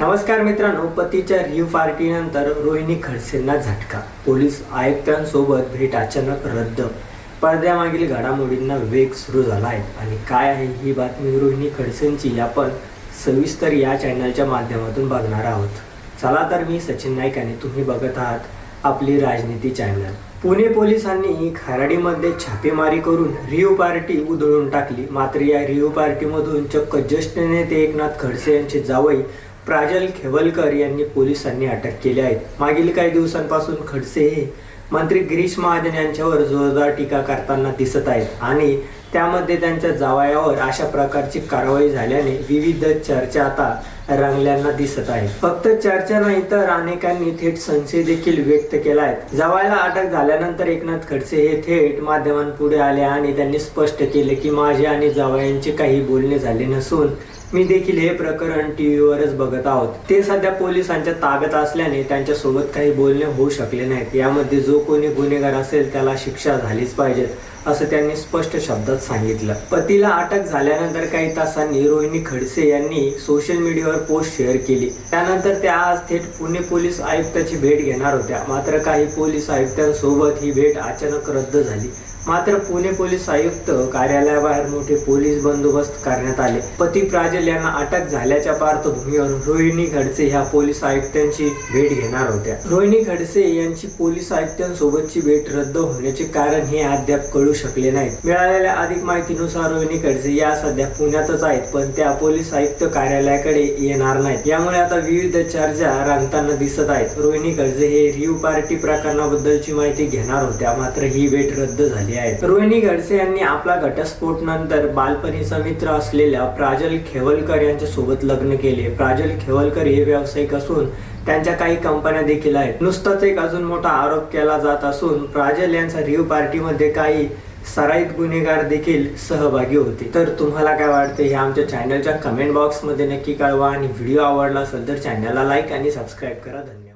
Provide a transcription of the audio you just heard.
नमस्कार मित्रांनो पतीच्या रिव्ह पार्टीनंतर रोहिणी खडसेंना झटका. पोलीस आयुक्तांसोबत भेट अचानक रद्द. पडद्यामागील घडामोडींना वेग सुरू झाला आहे. आणि काय आहे ही बातमी रोहिणी खडसेंची आपण सविस्तर या चॅनलच्या माध्यमातून बघणार आहोत. चला तर मी सचिन नाईक आणि तुम्ही बघत आहात आपली राजनीती चॅनल. पुणे पोलिसांनी खराडीमध्ये छापेमारी करून रिव्ह पार्टी उधळून टाकली. मात्र या रिव्ह पार्टीमधून चक्क ज्येष्ठ नेते एकनाथ खडसे यांचे जावई प्राजल खेवलकर यांनी पोलिसांनी अटक केली आहे. मागील काही दिवसांपासून खडसे हे मंत्री गिरीश महाजन यांच्यावर जोरदार टीका करताना दिसत आहेत आणि त्यामध्ये त्यांच्या जावयावर अशा प्रकारची कारवाई झाल्याने विविध चर्चा आता रंगल्यांना दिसत आहे. फक्त चर्चा नाही तर अनेकांनी थेट संशय देखील व्यक्त केला आहे. जवायला अटक झाल्यानंतर एकनाथ खडसे हे थेट माध्यमांपुढे आले आणि त्यांनी स्पष्ट केले की माझे आणि जवायांचे काही बोलणे झाले नसून मी देखील हे प्रकरण टीव्हीवरच बघत आहोत. ते सध्या पोलिसांच्या ताब्यात असल्याने त्यांच्यासोबत काही बोलणे होऊ शकले नाहीत. यामध्ये जो कोणी गुन्हेगार असेल त्याला शिक्षा झालीच पाहिजे असं त्यांनी स्पष्ट शब्दात सांगितलं. पतीला अटक झाल्यानंतर काही तासांनी रोहिणी खडसे यांनी सोशल मीडियावर पोस्ट शेअर केली. त्यानंतर त्या आज थेट पुणे पोलीस आयुक्ताची भेट घेणार होत्या. मात्र काही पोलीस आयुक्तांसोबत ही भेट अचानक रद्द झाली. मात्र पुणे पोलीस आयुक्त कार्यालयाबाहेर मोठे पोलीस बंदोबस्त करण्यात आले. पती प्राजल यांना अटक झाल्याच्या पार्श्वभूमीवर रोहिणी खडसे ह्या पोलीस आयुक्तांची भेट घेणार होत्या. रोहिणी खडसे यांची पोलीस आयुक्तांसोबतची भेट रद्द होण्याचे कारण हे अद्याप कळू शकले नाही मिळालेल्या अधिक माहितीनुसार रोहिणी खडसे या सध्या पुण्यातच आहेत पण त्या पोलीस आयुक्त कार्यालयाकडे येणार नाहीत. यामुळे आता विविध चर्चा रंगताना दिसत आहेत. रोहिणी कर्जे हे रिव्ह पार्टी प्रकरणाबद्दलची माहिती घेणार होत्या मात्र ही भेट रद्द झाली आहे. रोहिणी खडसे यांनी आपला घटस्फोट नंतर बालपणीचा मित्र असलेल्या प्राजल खेवलकर यांच्या सोबत लग्न केले. प्राजल खेवलकर हे व्यावसायिक असून त्यांच्या काही कंपन्या देखील आहेत. नुसताच एक अजून मोठा आरोप केला जात असून प्राजल यांचा रिव्ह पार्टीमध्ये काही सराईत गुन्हेगार देखील सहभागी होते. तर तुम्हाला काय वाटते हे आमच्या चॅनलच्या कमेंट बॉक्समध्ये नक्की कळवा आणि व्हिडिओ आवडला असेल तर चॅनलला लाईक आणि सबस्क्राईब करा. धन्यवाद.